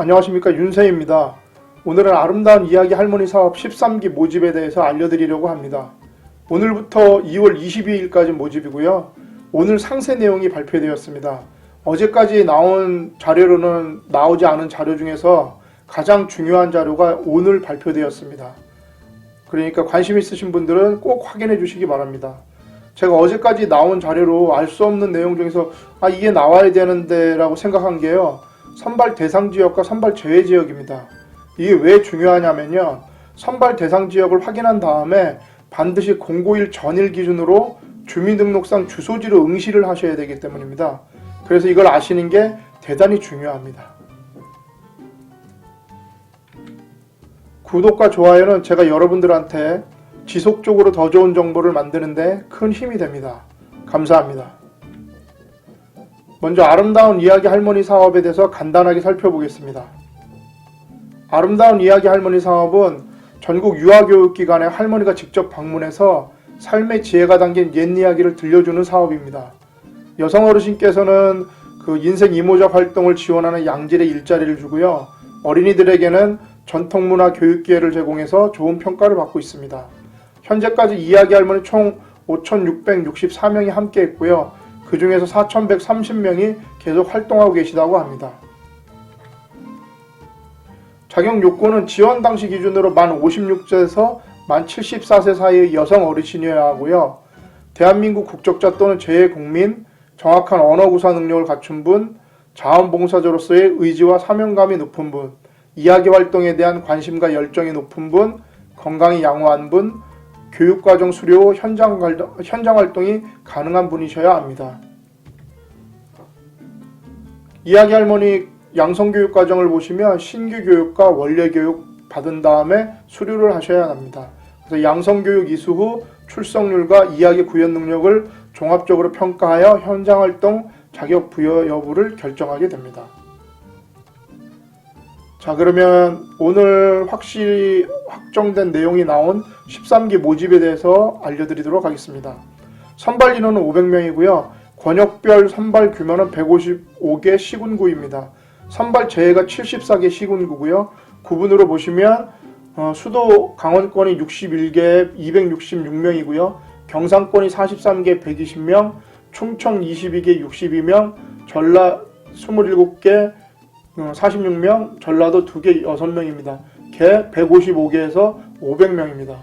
안녕하십니까 윤세입니다. 오늘은 아름다운 이야기 할머니 사업 13기 모집에 대해서 알려드리려고 합니다. 오늘부터 2월 22일까지 모집이고요. 오늘 상세 내용이 발표되었습니다. 어제까지 나온 자료로는 나오지 않은 자료 중에서 가장 중요한 자료가 오늘 발표되었습니다. 그러니까 관심 있으신 분들은 꼭 확인해 주시기 바랍니다. 제가 어제까지 나온 자료로 알 수 없는 내용 중에서 아 이게 나와야 되는데 라고 생각한 게요. 선발 대상 지역과 선발 제외 지역입니다. 이게 왜 중요하냐면요. 선발 대상 지역을 확인한 다음에 반드시 공고일 전일 기준으로 주민등록상 주소지로 응시를 하셔야 되기 때문입니다. 그래서 이걸 아시는 게 대단히 중요합니다. 구독과 좋아요는 제가 여러분들한테 지속적으로 더 좋은 정보를 만드는데 큰 힘이 됩니다. 감사합니다. 먼저 아름다운 이야기 할머니 사업에 대해서 간단하게 살펴보겠습니다. 아름다운 이야기 할머니 사업은 전국 유아교육기관에 할머니가 직접 방문해서 삶의 지혜가 담긴 옛 이야기를 들려주는 사업입니다. 여성 어르신께서는 그 인생 이모작 활동을 지원하는 양질의 일자리를 주고요. 어린이들에게는 전통문화 교육 기회를 제공해서 좋은 평가를 받고 있습니다. 현재까지 이야기 할머니 총 5,664명이 함께 했고요. 그 중에서 4,130명이 계속 활동하고 계시다고 합니다. 자격 요건은 지원 당시 기준으로 만 56세에서 만 74세 사이의 여성 어르신이어야 하고요. 대한민국 국적자 또는 재외 국민, 정확한 언어 구사 능력을 갖춘 분, 자원봉사자로서의 의지와 사명감이 높은 분, 이야기 활동에 대한 관심과 열정이 높은 분, 건강이 양호한 분, 교육과정 수료 현장, 활동, 현장 활동이 가능한 분이셔야 합니다. 이야기 할머니 양성 교육 과정을 보시면 신규 교육과 원래 교육 받은 다음에 수료를 하셔야 합니다. 그래서 양성 교육 이수 후 출석률과 이야기 구현 능력을 종합적으로 평가하여 현장 활동 자격 부여 여부를 결정하게 됩니다. 자, 그러면 오늘 확실히 확정된 내용이 나온 13기 모집에 대해서 알려드리도록 하겠습니다. 선발 인원은 500명이고요. 권역별 선발 규모는 155개 시군구입니다. 선발 제해가 74개 시군구고요. 구분으로 보시면 어, 수도 강원권이 61개 266명이고요. 경상권이 43개 120명, 충청 22개 62명, 전라 27개 46명, 전라도 2개 6명입니다. 개 155개에서 500명입니다.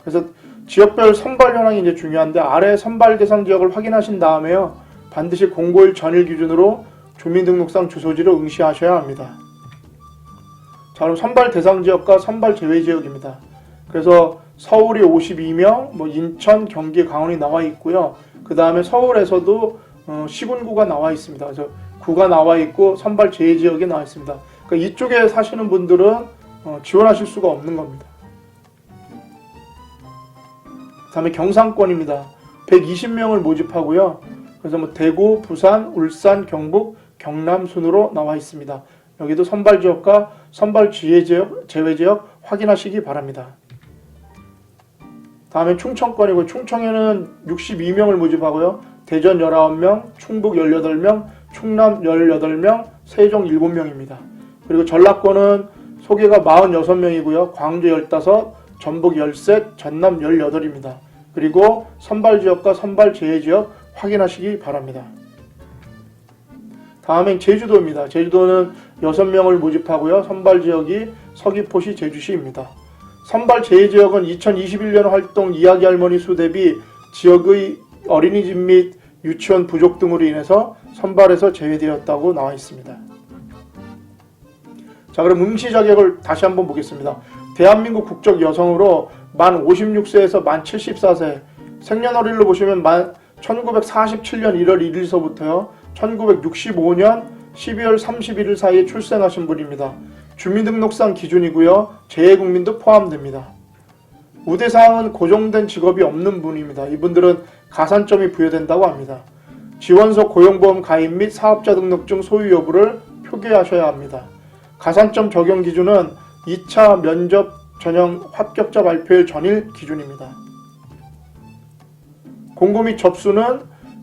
그래서 지역별 선발 현황이 이제 중요한데 아래 선발 대상 지역을 확인하신 다음에요. 반드시 공고일 전일 기준으로 주민등록상 주소지를 응시하셔야 합니다. 자, 그럼 선발 대상 지역과 선발 제외 지역입니다. 그래서 서울이 52명, 뭐 인천, 경기, 강원이 나와 있고요. 그 다음에 서울에서도 어, 시군구가 나와 있습니다. 그래서 구가 나와 있고 선발 제외 지역이 나와 있습니다. 그러니까 이쪽에 사시는 분들은 어, 지원하실 수가 없는 겁니다. 다음에 경상권입니다. 120명을 모집하고요. 그래서 뭐 대구, 부산, 울산, 경북, 경남 순으로 나와 있습니다. 여기도 선발 지역과 선발 지혜 지역, 제외 지역 확인하시기 바랍니다. 다음에 충청권이고 충청에는 62명을 모집하고요. 대전 19명, 충북 18명, 충남 18명, 세종 7명입니다. 그리고 전라권은 소개가 46명이고요. 광주 15, 전북 13, 전남 18입니다. 그리고 선발 지역과 선발 제외 지역 확인하시기 바랍니다. 다음엔 제주도입니다. 제주도는 6명을 모집하고요. 선발 지역이 서귀포시 제주시입니다. 선발 제외 지역은 2021년 활동 이야기 할머니 수 대비 지역의 어린이집 및 유치원 부족 등으로 인해서 선발에서 제외되었다고 나와 있습니다. 자, 그럼 응시 자격을 다시 한번 보겠습니다. 대한민국 국적 여성으로 만 56세에서 만 74세 생년월일로 보시면 만 1947년 1월 1일서부터요. 1965년 12월 31일 사이에 출생하신 분입니다. 주민등록상 기준이고요. 재외국민도 포함됩니다. 우대사항은 고정된 직업이 없는 분입니다. 이분들은 가산점이 부여된다고 합니다. 지원서 고용보험 가입 및 사업자 등록증 소유 여부를 표기하셔야 합니다. 가산점 적용 기준은 2차 면접 전형 합격자 발표일 전일 기준입니다. 공고 및 접수는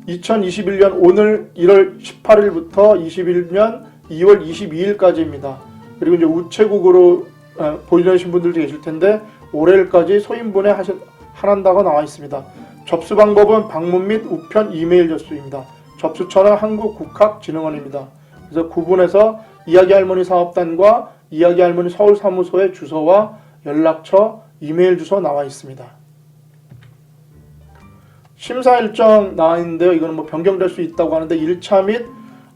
2021년 오늘 1월 18일부터 21년 2월 22일까지입니다. 그리고 이제 우체국으로 어, 보내신 분들도 계실 텐데 올해일까지 소인분에 하셨, 하란다고 나와 있습니다. 접수 방법은 방문 및 우편 이메일 접수입니다. 접수처는 한국국학진흥원입니다. 그래서 구분해서 이야기 할머니 사업단과 이야기 할머니 서울 사무소의 주소와 연락처, 이메일 주소 나와 있습니다. 심사 일정 나와 있는데요. 이거는 뭐 변경될 수 있다고 하는데 1차 및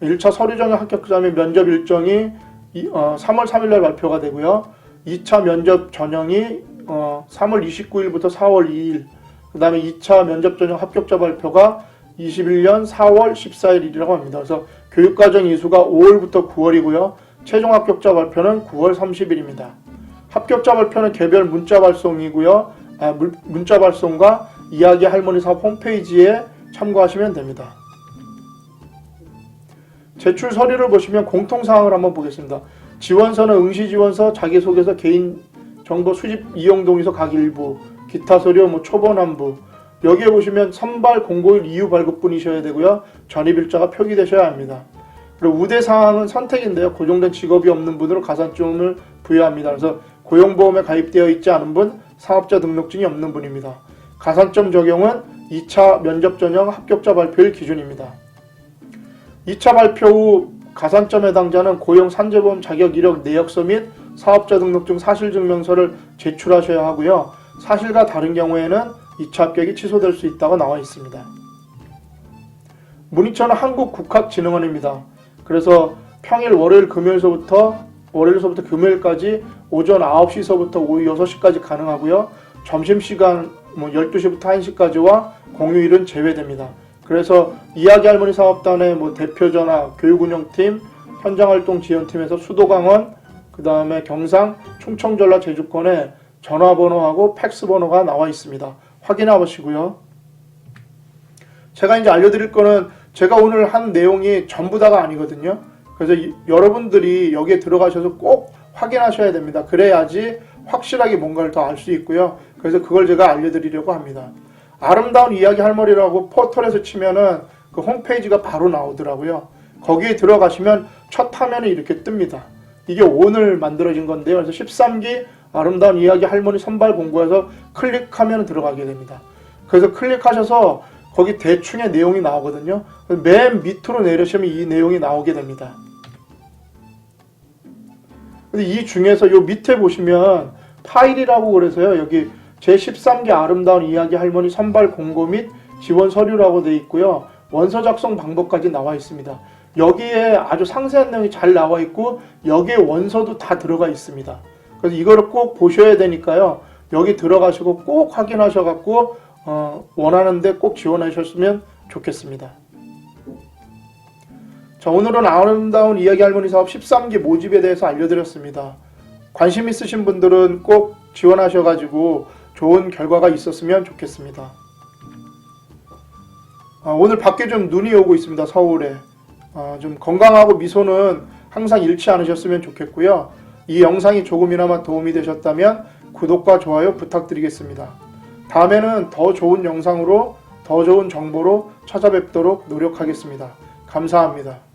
1차 서류 전형 합격자 및 면접 일정이 이- 어, 3월 3일 날 발표가 되고요. 2차 면접 전형이 어, 3월 29일부터 4월 2일, 그 다음에 2차 면접 전형 합격자 발표가 21년 4월 14일이라고 합니다. 그래서 교육과정 이수가 5월부터 9월이고요. 최종 합격자 발표는 9월 30일입니다. 합격자 발표는 개별 문자 발송이고요. 아, 물- 문자 발송과 이야기 할머니 사업 홈페이지에 참고하시면 됩니다. 제출 서류를 보시면 공통 사항을 한번 보겠습니다. 지원서는 응시지원서, 자기소개서, 개인정보 수집 이용 동의서 각 일부, 기타 서류, 뭐 초본 안부. 여기에 보시면 선발 공고일 이후 발급분이셔야 되고요. 전입일자가 표기되셔야 합니다. 그리고 우대 사항은 선택인데요. 고정된 직업이 없는 분으로 가산점을 부여합니다. 그래서 고용보험에 가입되어 있지 않은 분, 사업자 등록증이 없는 분입니다. 가산점 적용은 2차 면접 전형 합격자 발표일 기준입니다. 2차 발표 후 가산점 해당자는 고용 산재보험 자격 이력 내역서 및 사업자 등록증 사실증명서를 제출하셔야 하고요. 사실과 다른 경우에는 2차 합격이 취소될 수 있다고 나와 있습니다. 문의처는 한국국학진흥원입니다. 그래서 평일 월요일 금요일서부터 월요일서부터 금요일까지 오전 9시서부터 오후 6시까지 가능하고요. 점심시간 뭐 12시부터 1시까지와 공휴일은 제외됩니다. 그래서 이야기 할머니 사업단의 뭐 대표 전화 교육운영팀 현장활동 지원팀에서 수도 강원 그 다음에 경상 충청 전라 제주권에 전화번호하고 팩스 번호가 나와 있습니다. 확인해 보시고요. 제가 이제 알려드릴 거는 제가 오늘 한 내용이 전부 다가 아니거든요. 그래서 이- 여러분들이 여기에 들어가셔서 꼭 확인하셔야 됩니다. 그래야지 확실하게 뭔가를 더 알 수 있고요. 그래서 그걸 제가 알려드리려고 합니다. 아름다운 이야기 할머니라고 포털에서 치면은 그 홈페이지가 바로 나오더라고요. 거기에 들어가시면 첫 화면이 이렇게 뜹니다. 이게 오늘 만들어진 건데요. 그래서 13기 아름다운 이야기 할머니 선발 공고에서 클릭하면 들어가게 됩니다. 그래서 클릭하셔서 거기 대충의 내용이 나오거든요. 맨 밑으로 내려시면 이 내용이 나오게 됩니다. 근데 이 중에서 요 밑에 보시면 파일이라고 그래서요. 여기 제13기 아름다운 이야기 할머니 선발 공고 및 지원 서류라고 돼 있고요. 원서 작성 방법까지 나와 있습니다. 여기에 아주 상세한 내용이 잘 나와 있고 여기에 원서도 다 들어가 있습니다. 그래서 이거를 꼭 보셔야 되니까요. 여기 들어가시고 꼭 확인하셔 갖고 어, 원하는데 꼭 지원하셨으면 좋겠습니다. 자, 오늘은 아름다운 이야기 할머니 사업 13기 모집에 대해서 알려드렸습니다. 관심 있으신 분들은 꼭 지원하셔가지고 좋은 결과가 있었으면 좋겠습니다. 아, 오늘 밖에 좀 눈이 오고 있습니다. 서울에. 아, 좀 건강하고 미소는 항상 잃지 않으셨으면 좋겠고요. 이 영상이 조금이나마 도움이 되셨다면 구독과 좋아요 부탁드리겠습니다. 다음에는 더 좋은 영상으로 더 좋은 정보로 찾아뵙도록 노력하겠습니다. 감사합니다.